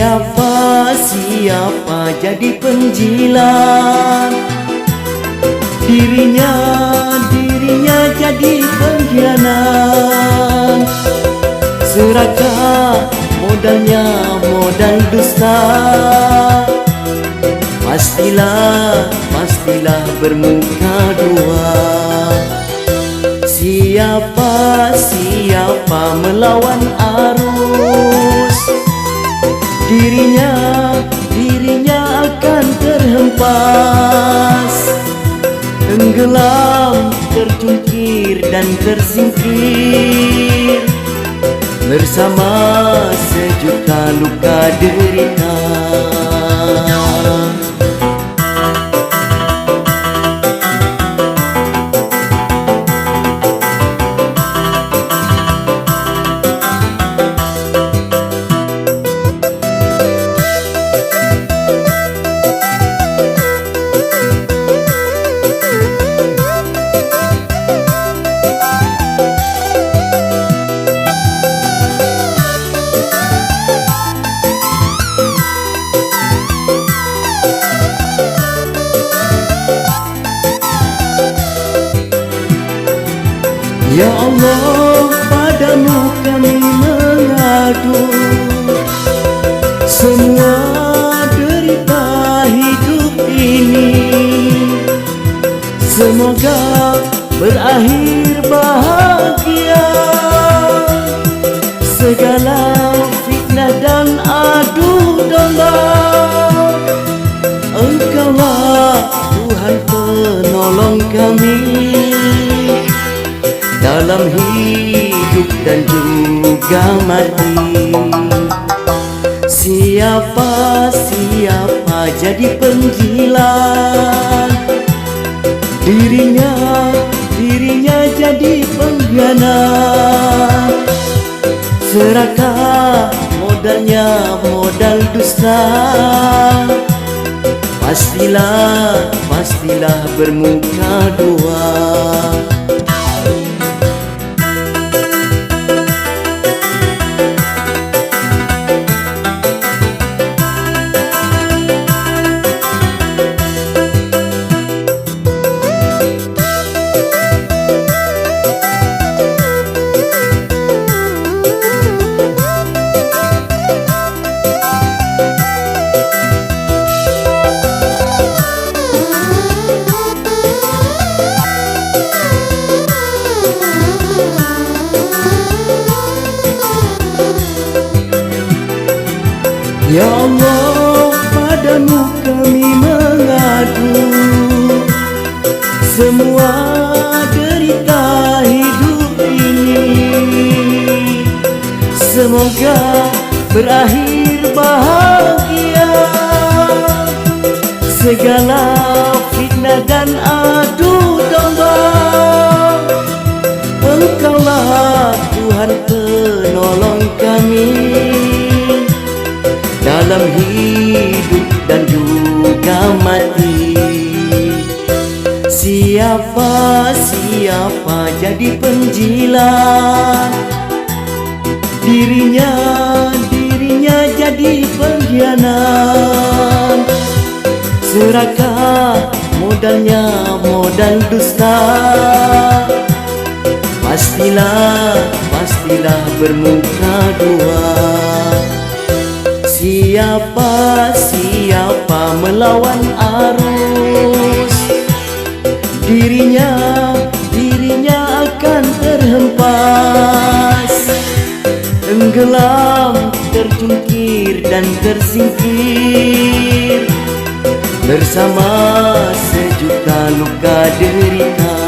Siapa, siapa jadi penjilat? Dirinya, dirinya jadi pengkhianat. Serakah modalnya modal dusta. Pastilah, pastilah bermuka dua. Siapa, siapa melawan Tenggelam, tercungkir dan tersingkir. Bersama sejuta luka derita Ya Allah padamu kami mengadu. Semua derita hidup ini. Semoga berakhir bahagia. Segala fitnah dan adu domba. Engkaulah Tuhan penolong kami dalam hidup dan juga mati. Siapa, siapa jadi penjilat Dirinya, dirinya jadi pengkhianat. Serakah modalnya modal dusta. Pastilah, pastilah bermuka dua Ya Allah padamu kami mengadu Semua derita hidup ini. Semoga berakhir bahagia. Segala dalam hidup dan juga mati. Siapa, siapa jadi penjilat? Dirinya, dirinya jadi pengkhianat. Serakah modalnya modal dusta. Pastilah, pastilah bermuka dua Siapa, siapa melawan arus? Dirinya, dirinya akan terhempas. Tenggelam, tercungkir dan tersingkir. Bersama sejuta luka derita